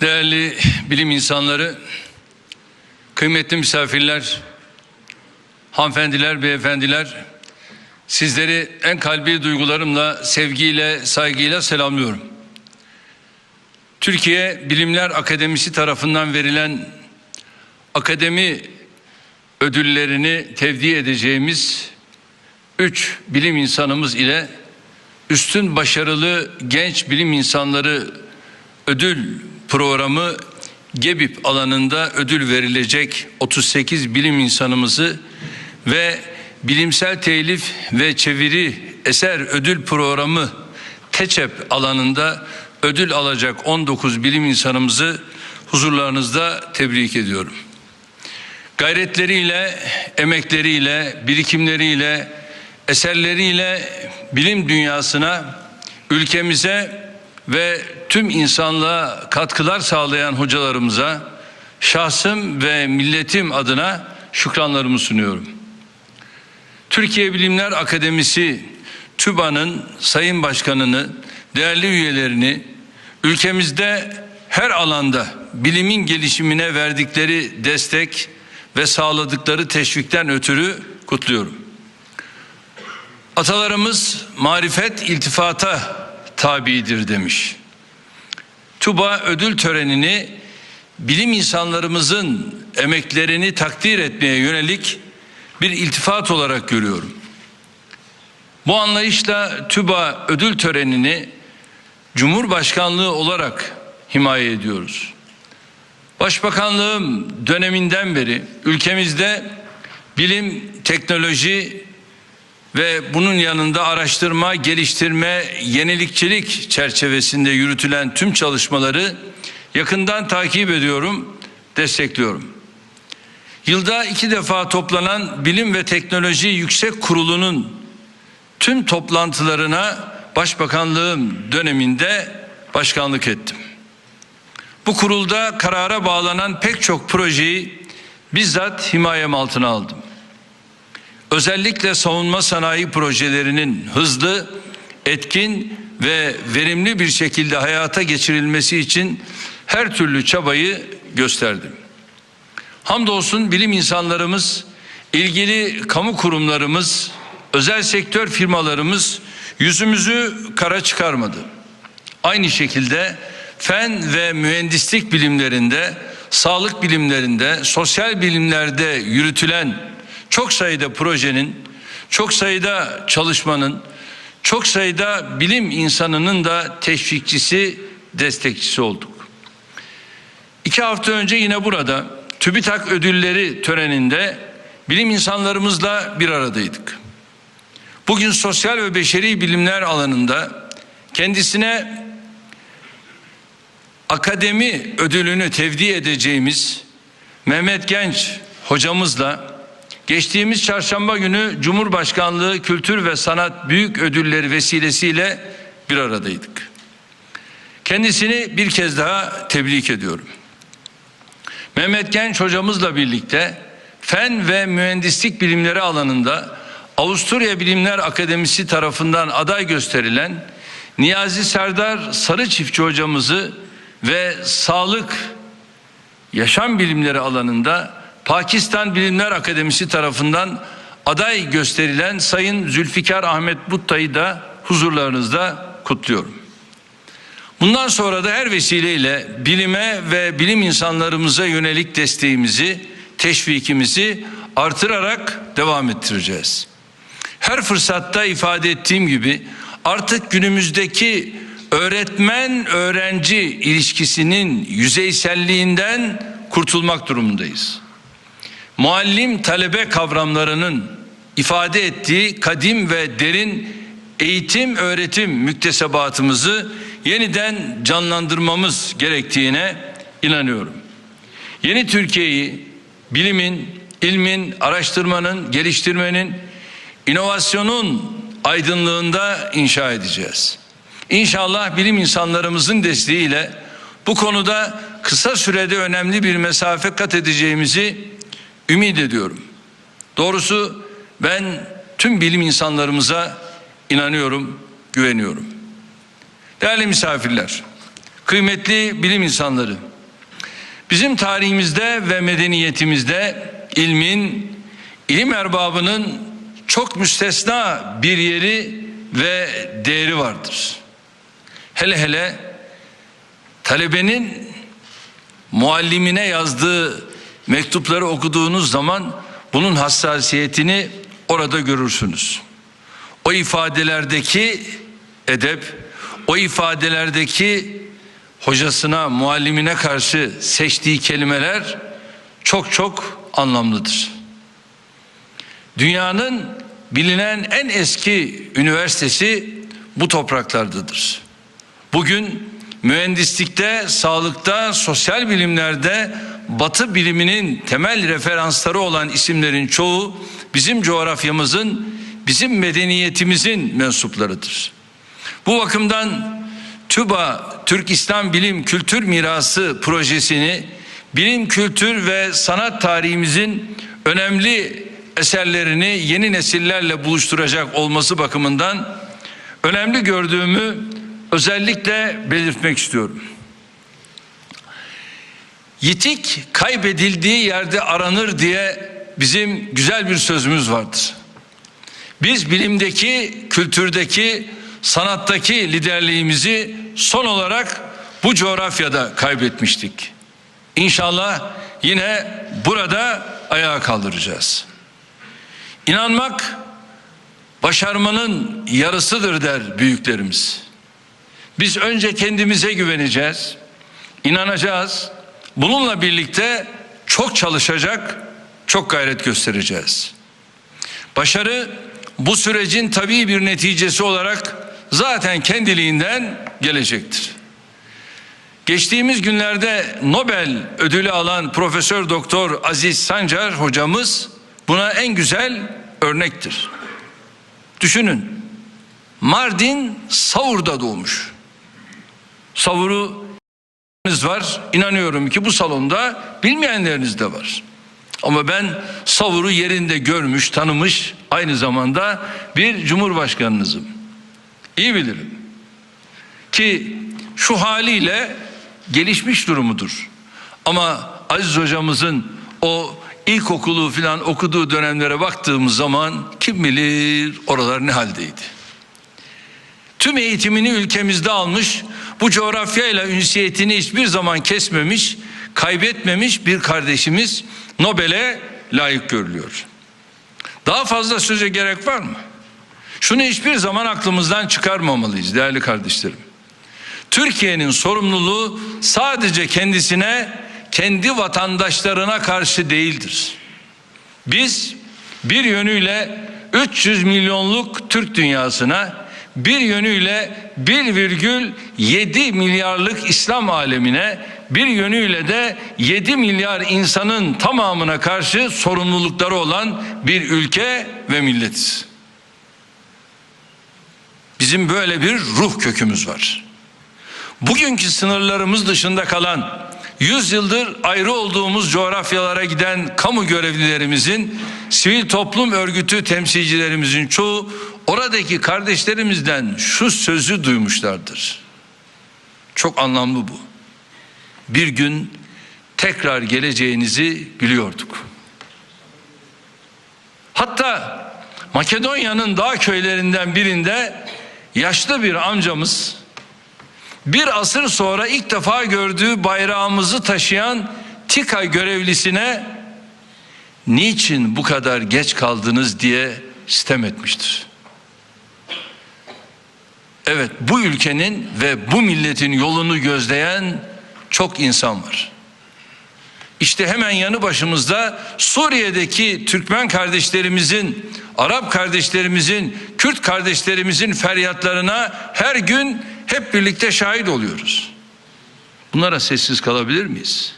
Değerli bilim insanları, kıymetli misafirler, hanımefendiler, beyefendiler, sizleri en kalbi duygularımla, sevgiyle, saygıyla selamlıyorum. Türkiye Bilimler Akademisi tarafından verilen akademi ödüllerini tevdi edeceğimiz üç bilim insanımız ile üstün başarılı genç bilim insanları ödül programı GEBİP alanında ödül verilecek 38 bilim insanımızı ve bilimsel telif ve çeviri eser ödül programı TEÇEP alanında ödül alacak 19 bilim insanımızı huzurlarınızda tebrik ediyorum. Gayretleriyle, emekleriyle, birikimleriyle, eserleriyle bilim dünyasına, ülkemize ve tüm insanlığa katkılar sağlayan hocalarımıza şahsım ve milletim adına şükranlarımı sunuyorum. Türkiye Bilimler Akademisi TÜBA'nın Sayın Başkanını, değerli üyelerini ülkemizde her alanda bilimin gelişimine verdikleri destek ve sağladıkları teşvikten ötürü kutluyorum. Atalarımız marifet iltifata tabidir demiş. TUBA ödül törenini bilim insanlarımızın emeklerini takdir etmeye yönelik bir iltifat olarak görüyorum. Bu anlayışla TÜBA ödül törenini Cumhurbaşkanlığı olarak himaye ediyoruz. Başbakanlığım döneminden beri ülkemizde bilim, teknoloji ve bunun yanında araştırma, geliştirme, yenilikçilik çerçevesinde yürütülen tüm çalışmaları yakından takip ediyorum, destekliyorum. Yılda iki defa toplanan Bilim ve Teknoloji Yüksek Kurulu'nun tüm toplantılarına Başbakanlığım döneminde başkanlık ettim. Bu kurulda karara bağlanan pek çok projeyi bizzat himayem altına aldım. Özellikle savunma sanayi projelerinin hızlı, etkin ve verimli bir şekilde hayata geçirilmesi için her türlü çabayı gösterdim. Hamdolsun bilim insanlarımız, ilgili kamu kurumlarımız, özel sektör firmalarımız yüzümüzü kara çıkarmadı. Aynı şekilde fen ve mühendislik bilimlerinde, sağlık bilimlerinde, sosyal bilimlerde yürütülen çok sayıda projenin, çok sayıda çalışmanın, çok sayıda bilim insanının da teşvikçisi, destekçisi olduk. İki hafta önce yine burada TÜBİTAK ödülleri töreninde bilim insanlarımızla bir aradaydık. Bugün sosyal ve beşeri bilimler alanında kendisine akademi ödülünü tevdi edeceğimiz Mehmet Genç hocamızla geçtiğimiz çarşamba günü Cumhurbaşkanlığı Kültür ve Sanat Büyük Ödülleri vesilesiyle bir aradaydık. Kendisini bir kez daha tebrik ediyorum. Mehmet Genç hocamızla birlikte fen ve mühendislik bilimleri alanında Avusturya Bilimler Akademisi tarafından aday gösterilen Niyazi Serdar Sarı Çiftçi hocamızı ve sağlık yaşam bilimleri alanında Pakistan Bilimler Akademisi tarafından aday gösterilen Sayın Zülfikar Ahmet Butta'yı da huzurlarınızda kutluyorum. Bundan sonra da her vesileyle bilime ve bilim insanlarımıza yönelik desteğimizi, teşvikimizi artırarak devam ettireceğiz. Her fırsatta ifade ettiğim gibi artık günümüzdeki öğretmen öğrenci ilişkisinin yüzeyselliğinden kurtulmak durumundayız. Muallim talebe kavramlarının ifade ettiği kadim ve derin eğitim öğretim müktesebatımızı yeniden canlandırmamız gerektiğine inanıyorum. Yeni Türkiye'yi bilimin, ilmin, araştırmanın, geliştirmenin, inovasyonun aydınlığında inşa edeceğiz. İnşallah bilim insanlarımızın desteğiyle bu konuda kısa sürede önemli bir mesafe kat edeceğimizi ümit ediyorum. Doğrusu ben tüm bilim insanlarımıza inanıyorum, güveniyorum. Değerli misafirler, kıymetli bilim insanları, Bizim tarihimizde ve medeniyetimizde ilmin, ilim erbabının çok müstesna bir yeri ve değeri vardır. Hele hele talebenin muallimine yazdığı mektupları okuduğunuz zaman bunun hassasiyetini orada görürsünüz. O ifadelerdeki edep, o ifadelerdeki hocasına, muallimine karşı seçtiği kelimeler çok çok anlamlıdır. Dünyanın bilinen en eski üniversitesi bu topraklardadır. Bugün mühendislikte, sağlıkta, sosyal bilimlerde Batı biliminin temel referansları olan isimlerin çoğu bizim coğrafyamızın, bizim medeniyetimizin mensuplarıdır. Bu bakımdan TÜBA Türk İslam Bilim Kültür Mirası projesini bilim, kültür ve sanat tarihimizin önemli eserlerini yeni nesillerle buluşturacak olması bakımından önemli gördüğümü özellikle belirtmek istiyorum. Yitik kaybedildiği yerde aranır diye bizim güzel bir sözümüz vardır. Biz bilimdeki, kültürdeki, sanattaki liderliğimizi son olarak bu coğrafyada kaybetmiştik. İnşallah yine burada ayağa kaldıracağız. İnanmak başarmanın yarısıdır der büyüklerimiz. Biz önce kendimize güveneceğiz, inanacağız. Bununla birlikte çok çalışacak, çok gayret göstereceğiz. Başarı bu sürecin tabii bir neticesi olarak zaten kendiliğinden gelecektir. Geçtiğimiz günlerde Nobel ödülü alan Profesör Doktor Aziz Sancar hocamız buna en güzel örnektir. Düşünün. Mardin Savur'da doğmuş. Savur'u var. İnanıyorum ki bu salonda bilmeyenleriniz de var. Ama ben Savur'u yerinde görmüş, tanımış, aynı zamanda bir cumhurbaşkanınızım. İyi bilirim. Ki şu haliyle gelişmiş durumudur. Ama Aziz hocamızın o ilkokulu filan okuduğu dönemlere baktığımız zaman kim bilir oralar ne haldeydi. Tüm eğitimini ülkemizde almış, bu coğrafyayla ünsiyetini hiçbir zaman kesmemiş, kaybetmemiş bir kardeşimiz Nobel'e layık görülüyor. Daha fazla söze gerek var mı? Şunu hiçbir zaman aklımızdan çıkarmamalıyız değerli kardeşlerim. Türkiye'nin sorumluluğu sadece kendisine, kendi vatandaşlarına karşı değildir. Biz bir yönüyle 300 milyonluk Türk dünyasına, bir yönüyle 1,7 milyarlık İslam alemine, bir yönüyle de 7 milyar insanın tamamına karşı sorumlulukları olan bir ülke ve milletiz. Bizim böyle bir ruh kökümüz var. Bugünkü sınırlarımız dışında kalan 100 yıldır ayrı olduğumuz coğrafyalara giden kamu görevlilerimizin, sivil toplum örgütü temsilcilerimizin çoğu oradaki kardeşlerimizden şu sözü duymuşlardır. Çok anlamlı bu. Bir gün tekrar geleceğinizi biliyorduk. Hatta Makedonya'nın dağ köylerinden birinde yaşlı bir amcamız bir asır sonra ilk defa gördüğü bayrağımızı taşıyan TİKA görevlisine niçin bu kadar geç kaldınız diye sitem etmiştir. Evet bu ülkenin ve bu milletin yolunu gözleyen çok insan var. İşte hemen yanı başımızda Suriye'deki Türkmen kardeşlerimizin, Arap kardeşlerimizin, Kürt kardeşlerimizin feryatlarına her gün hep birlikte şahit oluyoruz. Bunlara sessiz kalabilir miyiz?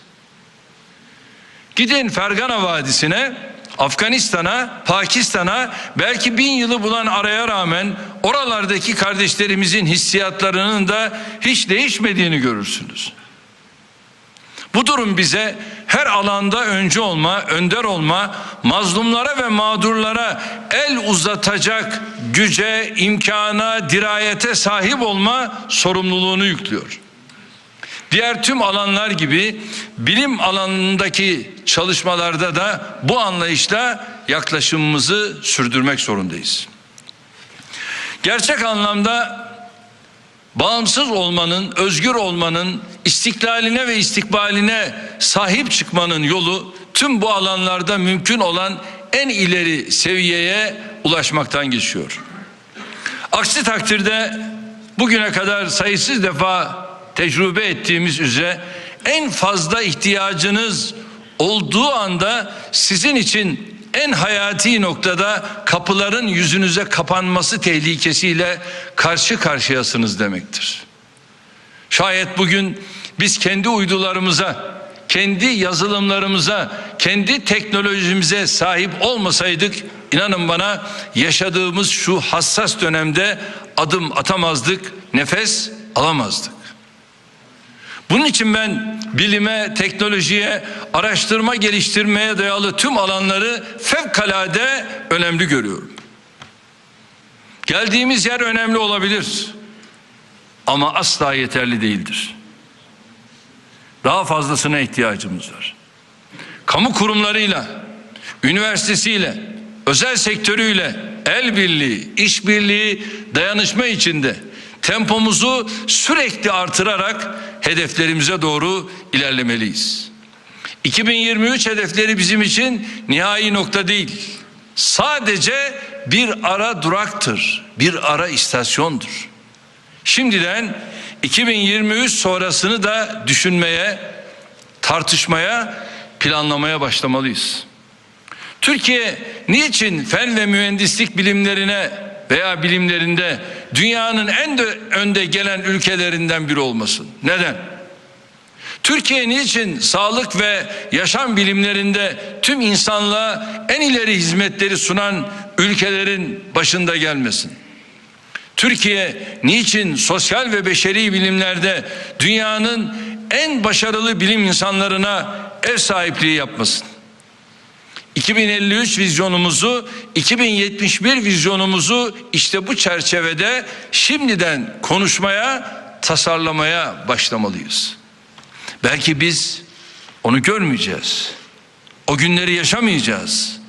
Gidin Fergana Vadisi'ne, Afganistan'a, Pakistan'a belki bin yılı bulan araya rağmen oralardaki kardeşlerimizin hissiyatlarının da hiç değişmediğini görürsünüz. Bu durum bize her alanda önce olma, önder olma, mazlumlara ve mağdurlara el uzatacak güce, imkana, dirayete sahip olma sorumluluğunu yüklüyor. Diğer tüm alanlar gibi bilim alanındaki çalışmalarda da bu anlayışla yaklaşımımızı sürdürmek zorundayız. Gerçek anlamda bağımsız olmanın, özgür olmanın, istiklaline ve istikbaline sahip çıkmanın yolu tüm bu alanlarda mümkün olan en ileri seviyeye ulaşmaktan geçiyor. Aksi takdirde bugüne kadar sayısız defa tecrübe ettiğimiz üzere en fazla ihtiyacınız olduğu anda sizin için en hayati noktada kapıların yüzünüze kapanması tehlikesiyle karşı karşıyasınız demektir. Şayet bugün biz kendi uydularımıza, kendi yazılımlarımıza, kendi teknolojimize sahip olmasaydık inanın bana yaşadığımız şu hassas dönemde adım atamazdık, nefes alamazdık. Bunun için ben bilime, teknolojiye, araştırma geliştirmeye dayalı tüm alanları fevkalade önemli görüyorum. Geldiğimiz yer önemli olabilir ama asla yeterli değildir. Daha fazlasına ihtiyacımız var. Kamu kurumlarıyla, üniversitesiyle, özel sektörüyle el birliği, işbirliği, dayanışma içinde tempomuzu sürekli artırarak hedeflerimize doğru ilerlemeliyiz. 2023 hedefleri bizim için nihai nokta değil. Sadece bir ara duraktır, bir ara istasyondur. Şimdiden 2023 sonrasını da düşünmeye, tartışmaya, planlamaya başlamalıyız. Türkiye niçin fen ve mühendislik bilimlerine veya bilimlerinde dünyanın en de önde gelen ülkelerinden biri olmasın? Neden? Türkiye niçin sağlık ve yaşam bilimlerinde tüm insanlığa en ileri hizmetleri sunan ülkelerin başında gelmesin? Türkiye niçin sosyal ve beşeri bilimlerde dünyanın en başarılı bilim insanlarına ev sahipliği yapmasın? 2053 vizyonumuzu, 2071 vizyonumuzu işte bu çerçevede şimdiden konuşmaya, tasarlamaya başlamalıyız. Belki biz onu görmeyeceğiz. O günleri yaşamayacağız.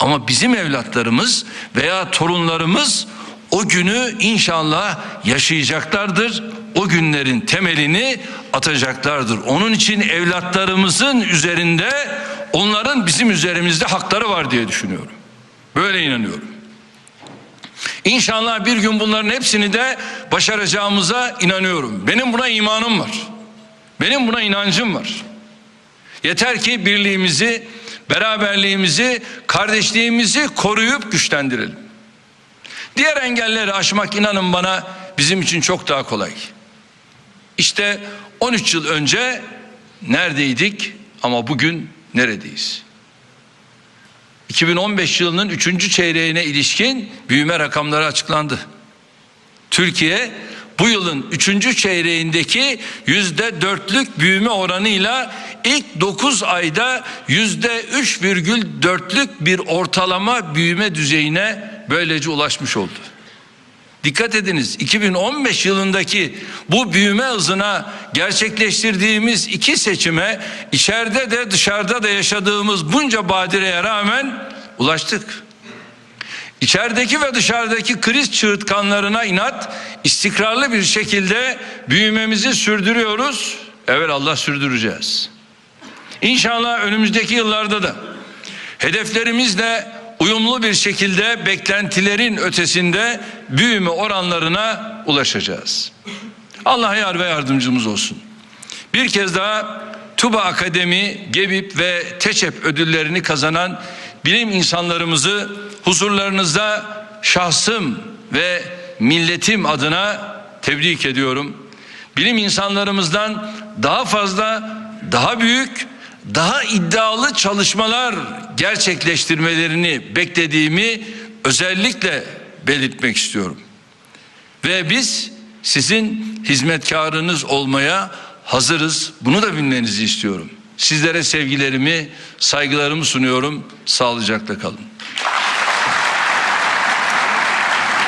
Ama bizim evlatlarımız veya torunlarımız o günü inşallah yaşayacaklardır. O günlerin temelini atacaklardır. Onun için evlatlarımızın üzerinde onların bizim üzerimizde hakları var diye düşünüyorum. Böyle inanıyorum. İnşallah bir gün bunların hepsini de başaracağımıza inanıyorum. Benim buna imanım var. Benim buna inancım var. Yeter ki birliğimizi, beraberliğimizi, kardeşliğimizi koruyup güçlendirelim. Diğer engelleri aşmak inanın bana bizim için çok daha kolay. İşte 13 yıl önce neredeydik ama bugün neredeyiz? 2015 yılının 3. çeyreğine ilişkin büyüme rakamları açıklandı. Türkiye bu yılın 3. çeyreğindeki yüzde dörtlük büyüme oranıyla ilk 9 ayda yüzde 3,4'lük bir ortalama büyüme düzeyine böylece ulaşmış oldu. Dikkat ediniz 2015 yılındaki bu büyüme hızına gerçekleştirdiğimiz iki seçime içeride de dışarıda da yaşadığımız bunca badireye rağmen ulaştık. İçerideki ve dışarıdaki kriz çığırtkanlarına inat istikrarlı bir şekilde büyümemizi sürdürüyoruz. Evet Allah sürdüreceğiz. İnşallah önümüzdeki yıllarda da hedeflerimizle uyumlu bir şekilde beklentilerin ötesinde büyüme oranlarına ulaşacağız. Allah yar ve yardımcımız olsun. Bir kez daha TUBA Akademi, GEBİP ve TEÇEP ödüllerini kazanan bilim insanlarımızı huzurlarınızda şahsım ve milletim adına tebrik ediyorum. Bilim insanlarımızdan daha fazla, daha büyük, daha iddialı çalışmalar gerçekleştirmelerini beklediğimi özellikle belirtmek istiyorum. Ve biz sizin hizmetkarınız olmaya hazırız. Bunu da bilmenizi istiyorum. Sizlere sevgilerimi, saygılarımı sunuyorum. Sağlıcakla kalın.